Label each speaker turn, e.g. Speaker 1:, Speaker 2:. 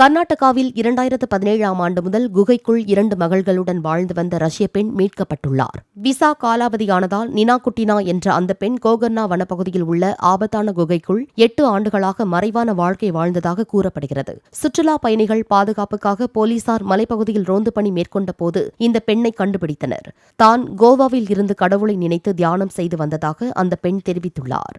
Speaker 1: கர்நாடகாவில் இரண்டாயிரத்து பதினேழாம் ஆண்டு முதல் குகைக்குள் இரண்டு மகள்களுடன் வாழ்ந்து வந்த ரஷ்ய பெண் மீட்கப்பட்டுள்ளார். விசா காலாவதியானதால் நினா குட்டினா என்ற அந்த பெண் கோகர்னா வனப்பகுதியில் உள்ள ஆபத்தான குகைக்குள் எட்டு ஆண்டுகளாக மறைவான வாழ்க்கை வாழ்ந்ததாக கூறப்படுகிறது. சுற்றுலா பயணிகள் பாதுகாப்புக்காக போலீசார் மலைப்பகுதியில் ரோந்து பணி மேற்கொண்ட போது இந்த பெண்ணை கண்டுபிடித்தனர். தான் கோவாவில் இருந்து கடவுளை நினைத்து தியானம் செய்து வந்ததாக அந்த பெண் தெரிவித்துள்ளார்.